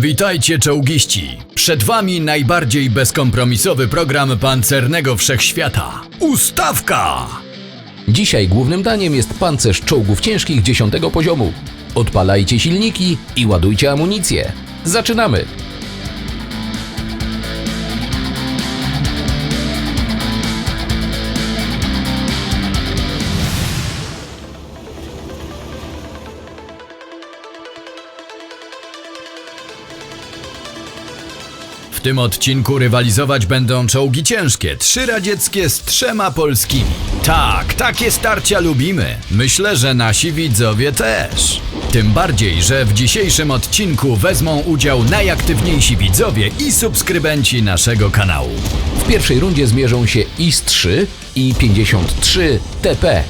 Witajcie czołgiści! Przed wami najbardziej bezkompromisowy program pancernego wszechświata. Ustawka! Dzisiaj głównym daniem jest pancerz czołgów ciężkich 10 poziomu. Odpalajcie silniki i ładujcie amunicję. Zaczynamy! W tym odcinku rywalizować będą czołgi ciężkie, trzy radzieckie z trzema polskimi. Tak, takie starcia lubimy. Myślę, że nasi widzowie też. Tym bardziej, że w dzisiejszym odcinku wezmą udział najaktywniejsi widzowie i subskrybenci naszego kanału. W pierwszej rundzie zmierzą się IS-3 i 53 TP.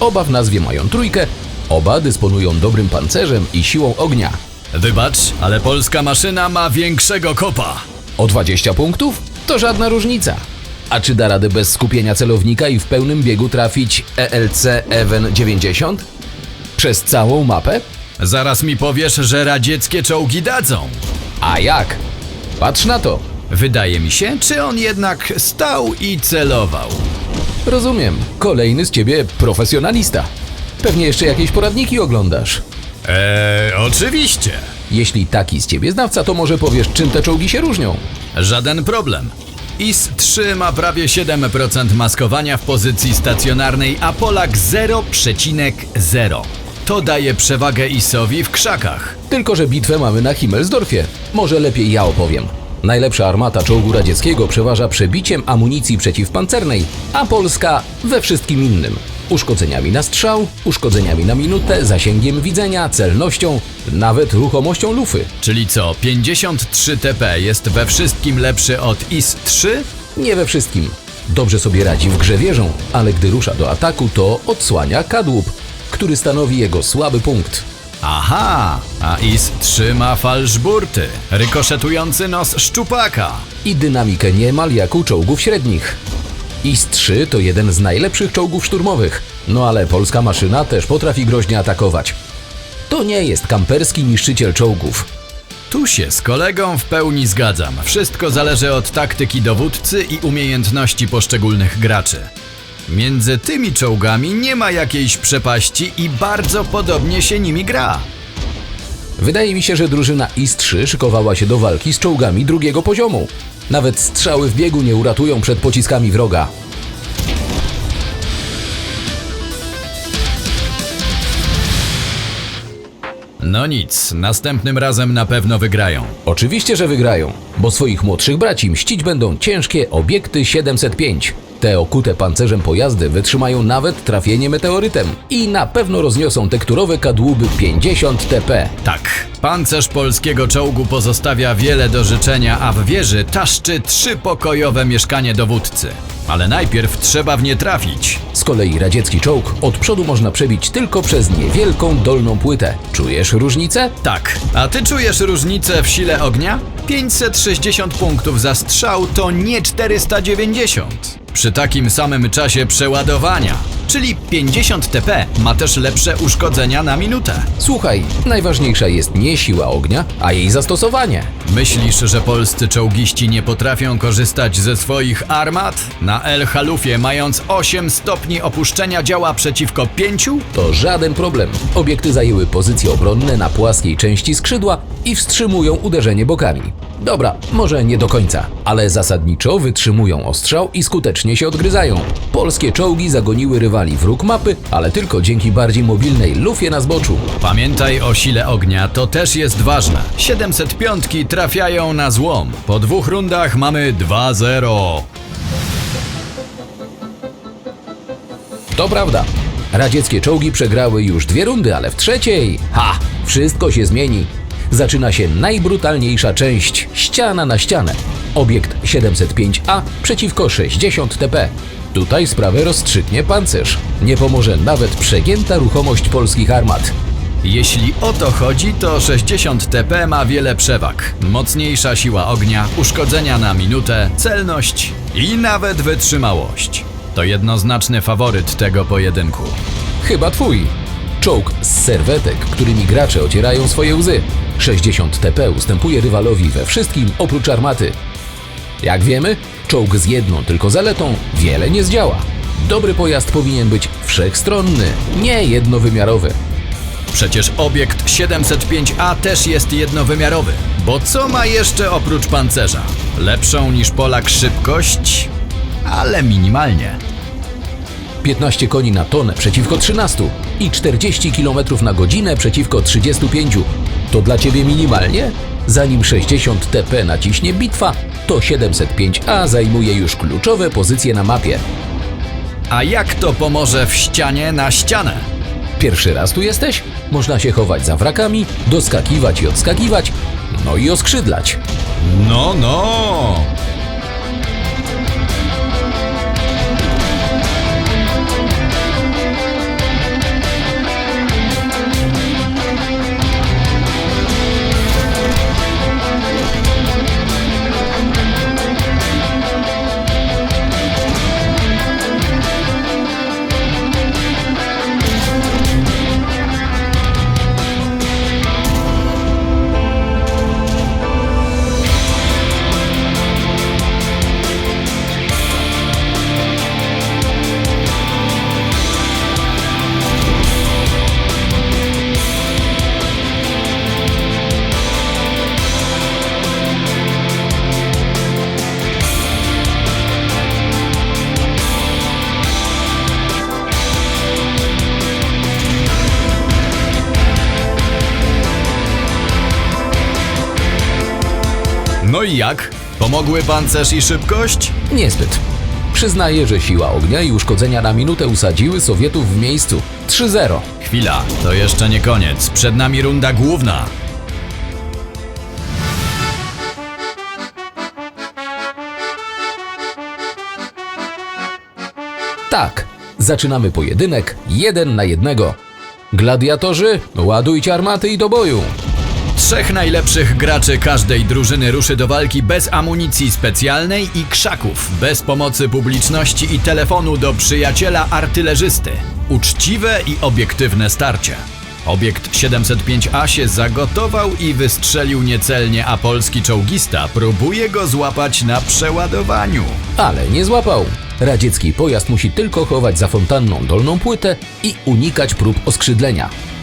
Oba w nazwie mają trójkę, oba dysponują dobrym pancerzem i siłą ognia. Wybacz, ale polska maszyna ma większego kopa. O 20 punktów? To żadna różnica. A czy da radę bez skupienia celownika i w pełnym biegu trafić ELC Even 90? Przez całą mapę? Zaraz mi powiesz, że radzieckie czołgi dadzą. A jak? Patrz na to. Wydaje mi się, czy on jednak stał i celował. Rozumiem. Kolejny z ciebie profesjonalista. Pewnie jeszcze jakieś poradniki oglądasz. Eee, oczywiście. Jeśli taki z ciebie znawca, to może powiesz, czym te czołgi się różnią. Żaden problem. IS-3 ma prawie 7% maskowania w pozycji stacjonarnej, a Polak 0,0. To daje przewagę IS-owi w krzakach. Tylko, że bitwę mamy na Himmelsdorfie. Może lepiej ja opowiem. Najlepsza armata czołgu radzieckiego przeważa przebiciem amunicji przeciwpancernej, a Polska we wszystkim innym. Uszkodzeniami na strzał, uszkodzeniami na minutę, zasięgiem widzenia, celnością, nawet ruchomością lufy. Czyli co, 53 TP jest we wszystkim lepszy od IS-3? Nie we wszystkim. Dobrze sobie radzi w grze wieżą, ale gdy rusza do ataku, to odsłania kadłub, który stanowi jego słaby punkt. Aha, a IS-3 ma falszburty, rykoszetujący nos szczupaka. i dynamikę niemal jak u czołgów średnich. IS-3 to jeden z najlepszych czołgów szturmowych, no ale polska maszyna też potrafi groźnie atakować. To nie jest kamperski niszczyciel czołgów. Tu się z kolegą w pełni zgadzam. Wszystko zależy od taktyki dowódcy i umiejętności poszczególnych graczy. Między tymi czołgami nie ma jakiejś przepaści i bardzo podobnie się nimi gra. Wydaje mi się, że drużyna IS-3 szykowała się do walki z czołgami drugiego poziomu. Nawet strzały w biegu nie uratują przed pociskami wroga. No nic, następnym razem na pewno wygrają. Oczywiście, że wygrają, bo swoich młodszych braci mścić będą ciężkie obiekty 705. Te okute pancerzem pojazdy wytrzymają nawet trafienie meteorytem i na pewno rozniosą tekturowe kadłuby 50 TP. Tak, pancerz polskiego czołgu pozostawia wiele do życzenia, a w wieży taszczy trzypokojowe mieszkanie dowódcy. Ale najpierw trzeba w nie trafić. Z kolei radziecki czołg od przodu można przebić tylko przez niewielką dolną płytę. Czujesz różnicę? Tak, a ty czujesz różnicę w sile ognia? 560 punktów za strzał to nie 490. Przy takim samym czasie przeładowania, czyli 50 TP, ma też lepsze uszkodzenia na minutę. Słuchaj, najważniejsza jest nie siła ognia, a jej zastosowanie. Myślisz, że polscy czołgiści nie potrafią korzystać ze swoich armat? Na El Halufie, mając 8 stopni opuszczenia, działa przeciwko 5? To żaden problem. Obiekty zajęły pozycje obronne na płaskiej części skrzydła i wstrzymują uderzenie bokami. Dobra, może nie do końca, ale zasadniczo wytrzymują ostrzał i skutecznie się odgryzają. Polskie czołgi zagoniły rywali wróg mapy, ale tylko dzięki bardziej mobilnej lufie na zboczu. Pamiętaj o sile ognia, to też jest ważne. 705 trafiają na złom. Po dwóch rundach mamy 2-0. To prawda. Radzieckie czołgi przegrały już dwie rundy, ale w trzeciej, ha, wszystko się zmieni. Zaczyna się najbrutalniejsza część ściana na ścianę. Obiekt 705A przeciwko 60 TP. Tutaj sprawę rozstrzygnie pancerz. Nie pomoże nawet przegięta ruchomość polskich armat. Jeśli o to chodzi, to 60 TP ma wiele przewag. Mocniejsza siła ognia, uszkodzenia na minutę, celność i nawet wytrzymałość. To jednoznaczny faworyt tego pojedynku. Chyba twój. Czołg z serwetek, którymi gracze ocierają swoje łzy. 60 TP ustępuje rywalowi we wszystkim oprócz armaty. Jak wiemy, czołg z jedną tylko zaletą wiele nie zdziała. Dobry pojazd powinien być wszechstronny, nie jednowymiarowy. Przecież obiekt 705A też jest jednowymiarowy. Bo co ma jeszcze oprócz pancerza? Lepszą niż Polak szybkość, ale minimalnie. 15 koni na tonę przeciwko 13 i 40 km na godzinę przeciwko 35. To dla Ciebie minimalnie? Zanim 60 TP naciśnie bitwa, to 705A zajmuje już kluczowe pozycje na mapie. A jak to pomoże w ścianie na ścianę? Pierwszy raz tu jesteś? Można się chować za wrakami, doskakiwać i odskakiwać, no i oskrzydlać. No, no. No i jak? Pomogły pancerz i szybkość? Niezbyt. Przyznaję, że siła ognia i uszkodzenia na minutę usadziły Sowietów w miejscu 3-0. Chwila, to jeszcze nie koniec. Przed nami runda główna. Tak, zaczynamy pojedynek jeden na jednego. Gladiatorzy, ładujcie armaty i do boju. Trzech najlepszych graczy każdej drużyny ruszy do walki bez amunicji specjalnej i krzaków, bez pomocy publiczności i telefonu do przyjaciela artylerzysty. Uczciwe i obiektywne starcie. Obiekt 705A się zagotował i wystrzelił niecelnie, a polski czołgista próbuje go złapać na przeładowaniu. Ale nie złapał. Radziecki pojazd musi tylko chować za fontanną dolną płytę i unikać prób oskrzydlenia.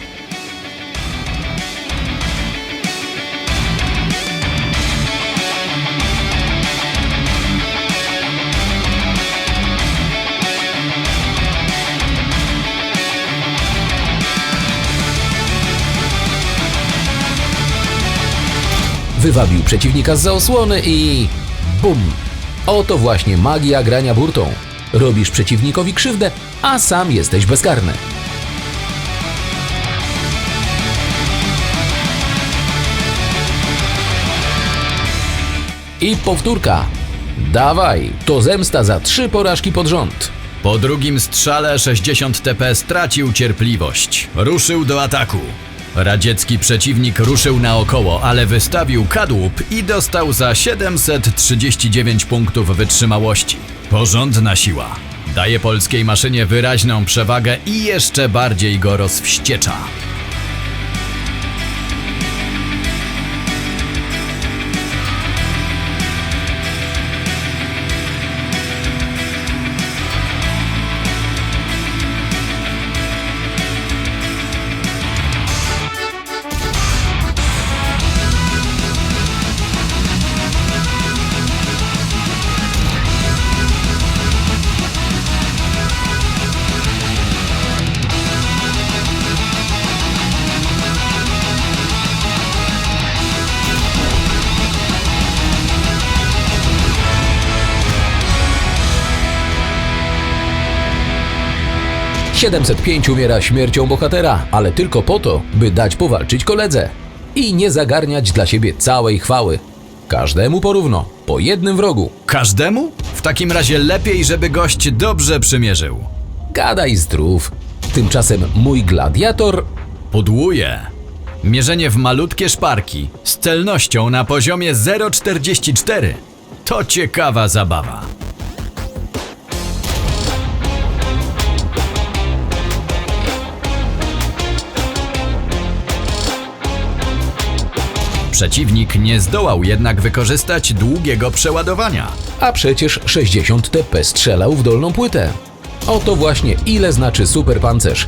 Wywabił przeciwnika z osłony i... bum! Oto właśnie magia grania burtą. Robisz przeciwnikowi krzywdę, a sam jesteś bezkarny. I powtórka. Dawaj, to zemsta za trzy porażki pod rząd. Po drugim strzale 60 TP stracił cierpliwość. Ruszył do ataku. Radziecki przeciwnik ruszył naokoło, ale wystawił kadłub i dostał za 739 punktów wytrzymałości. Porządna siła. Daje polskiej maszynie wyraźną przewagę i jeszcze bardziej go rozwściecza. – 705 umiera śmiercią bohatera, ale tylko po to, by dać powalczyć koledze. I nie zagarniać dla siebie całej chwały. Każdemu porówno, po jednym wrogu. Każdemu? W takim razie lepiej, żeby gość dobrze przymierzył. Gadaj zdrów. Tymczasem mój gladiator Pudłuje. Mierzenie w malutkie szparki z celnością na poziomie 0,44. To ciekawa zabawa. Przeciwnik nie zdołał jednak wykorzystać długiego przeładowania. A przecież 60 TP strzelał w dolną płytę. Oto właśnie ile znaczy superpancerz.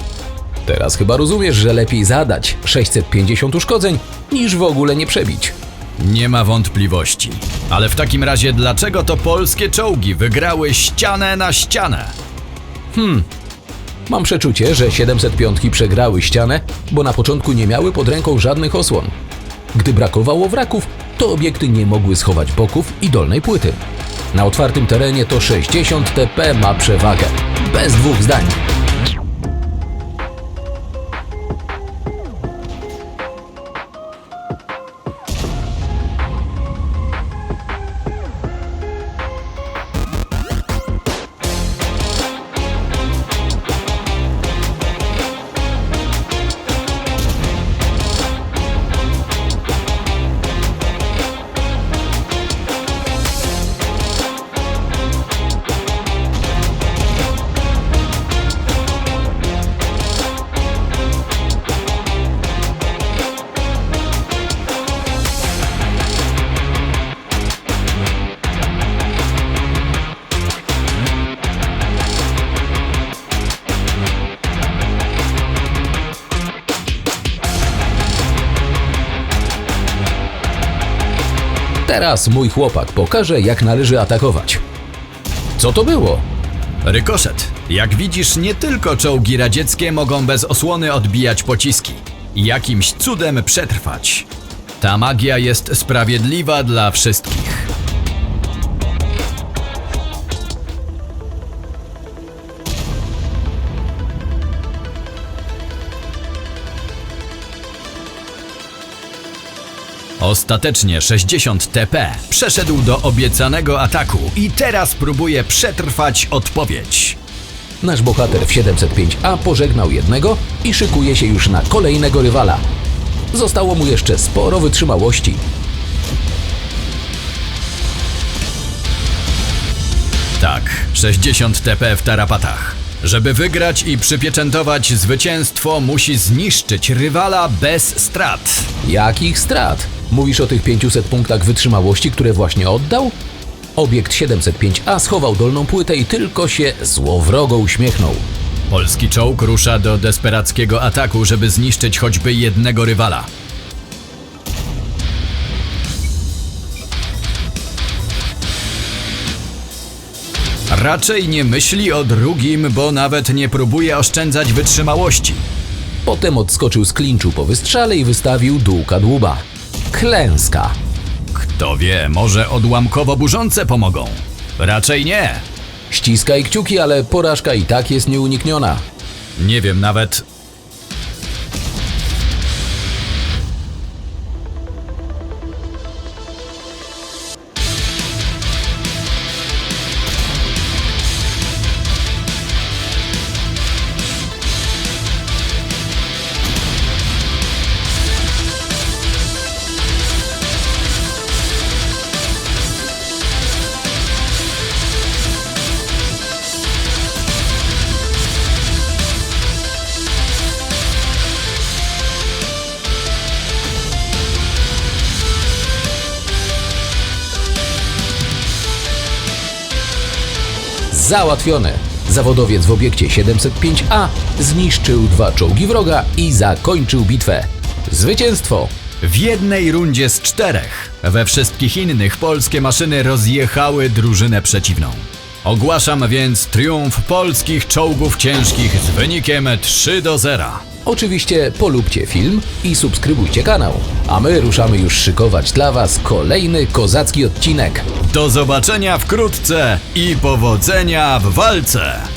Teraz chyba rozumiesz, że lepiej zadać 650 uszkodzeń, niż w ogóle nie przebić. Nie ma wątpliwości. Ale w takim razie dlaczego to polskie czołgi wygrały ścianę na ścianę? Mam przeczucie, że 705 przegrały ścianę, bo na początku nie miały pod ręką żadnych osłon. Gdy brakowało wraków, to obiekty nie mogły schować boków i dolnej płyty. Na otwartym terenie to 60 TP ma przewagę. Bez dwóch zdań. Teraz mój chłopak pokaże, jak należy atakować. Co to było? Rykoszet. Jak widzisz, nie tylko czołgi radzieckie mogą bez osłony odbijać pociski. Jakimś cudem przetrwać. Ta magia jest sprawiedliwa dla wszystkich. Ostatecznie 60 TP przeszedł do obiecanego ataku i teraz próbuje przetrwać odpowiedź. Nasz bohater w 705A pożegnał jednego i szykuje się już na kolejnego rywala. Zostało mu jeszcze sporo wytrzymałości. Tak, 60 TP w tarapatach. Żeby wygrać i przypieczętować zwycięstwo, musi zniszczyć rywala bez strat. Jakich strat? Mówisz o tych 500 punktach wytrzymałości, które właśnie oddał? Obiekt 705A schował dolną płytę i tylko się złowrogo uśmiechnął. Polski czołg rusza do desperackiego ataku, żeby zniszczyć choćby jednego rywala. Raczej nie myśli o drugim, bo nawet nie próbuje oszczędzać wytrzymałości. Potem odskoczył z klinczu po wystrzale i wystawił dół kadłuba. Klęska. Kto wie, może odłamkowo burzące pomogą. Raczej nie. Ściskaj kciuki, ale porażka i tak jest nieunikniona. Nie wiem nawet. Załatwione. Zawodowiec w obiekcie 705A zniszczył dwa czołgi wroga i zakończył bitwę. Zwycięstwo! W jednej rundzie z czterech. We wszystkich innych polskie maszyny rozjechały drużynę przeciwną. Ogłaszam więc triumf polskich czołgów ciężkich z wynikiem 3 do 0. Oczywiście polubcie film i subskrybujcie kanał, a my ruszamy już szykować dla Was kolejny kozacki odcinek. Do zobaczenia wkrótce i powodzenia w walce!